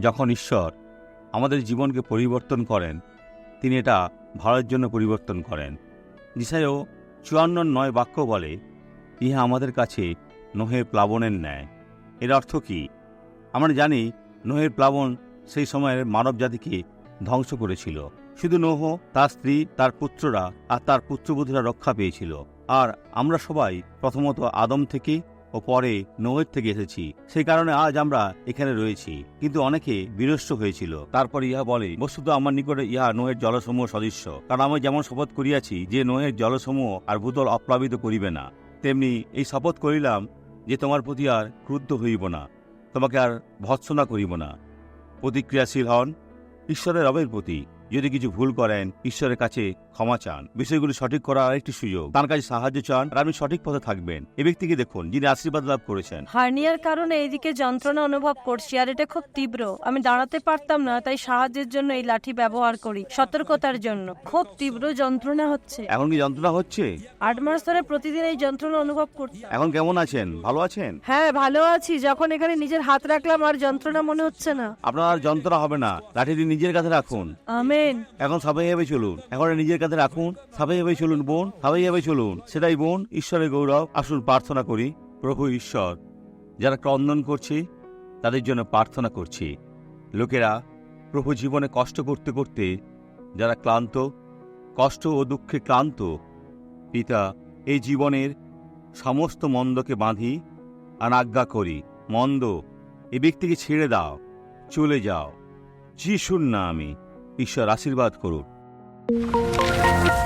যখন ঈশ্বর আমাদের জীবনকে পরিবর্তন করেন, তিনি এটা ভালোর জন্য পরিবর্তন করেন। যিশায়ও চুয়ান্ন নয় বাক্য বলে, ইহা আমাদের কাছে নোহের প্লাবনের ন্যায়। এর অর্থ কি? আমরা জানি নোহের প্লাবন সেই সময়ের মানব জাতিকে ধ্বংস করেছিল। শুধু নোহ, তার স্ত্রী, তার পুত্ররা আর তার পুত্রবধূরা রক্ষা পেয়েছিল। আর আমরা সবাই প্রথমত আদম থেকে ও পরে নোহের থেকে এসেছি। সেই কারণে আজ আমরা এখানে রয়েছি। কিন্তু অনেকে বিনষ্ট হয়েছিল। তারপর ইহা বলে, বস্তুত আমার নিকটে ইহা নোহের জলসমূহ সদৃশ্য। কারণ আমি যেমন শপথ করিয়াছি যে নোহের জলসমূহ আর ভূতল অপ্লাবিত করিবে না, তেমনি এই শপথ করিলাম যে তোমার প্রতি আর ক্রুদ্ধ হইব না, তোমাকে আর ভৎসনা করিব না। প্রতিক্রিয়াশীল হন ঈশ্বরের রবের প্রতি। যদি কিছু ভুল করেন, ঈশ্বরের কাছে ক্ষমা চান। বিষয়গুলি সঠিক করার আরেকটি সুযোগ। তার কাছে সাহায্য চান আর আপনি সঠিক পথে থাকবেন। এ ব্যক্তিকে দেখুন যিনি আশীর্বাদ লাভ করেছেন। হার্নিয়ার কারণে এইদিকে যন্ত্রণা অনুভব করছি আর এটা খুব তীব্র। আমি দাঁড়াতে পারতাম না তাই সাহায্যের জন্য এই লাঠি ব্যবহার করি সতর্কতার জন্য। খুব তীব্র যন্ত্রণা হচ্ছে। এখন কি যন্ত্রণা হচ্ছে? আট মাস ধরে প্রতিদিন এই যন্ত্রণা অনুভব করতাম এখন কেমন আছেন? ভালো আছেন? হ্যাঁ ভালো আছি। যখন এখানে নিজের হাত রাখলাম আর যন্ত্রণা মনে হচ্ছে না। আপনার আর যন্ত্রণা হবে না। লাঠিটি নিজের কাছে রাখুন। আমেন। এখন সাবাইভাবে চলুন। এখন নিজের কাছে রাখুন সাবাইভাবে চলুন বোন সাবাইভাবে চলুন। সেটাই বোন, ঈশ্বরের গৌরব, আসুন প্রার্থনা করি, প্রভু ঈশ্বর। যারা ক্রন্দন করছি, তাদের জন্য প্রার্থনা করছি। লোকেরা প্রভু জীবনে কষ্ট করতে করতে, যারা ক্লান্ত, কষ্ট ও দুঃখে ক্লান্ত, পিতা, এই জীবনের সমস্ত মন্দকে বাঁধি আর আজ্ঞা করি, মন্দ, এ ব্যক্তিকে ছেড়ে দাও, চলে যাও। যিশুর না আমি ঈশ্বর আশীর্বাদ করুন। Música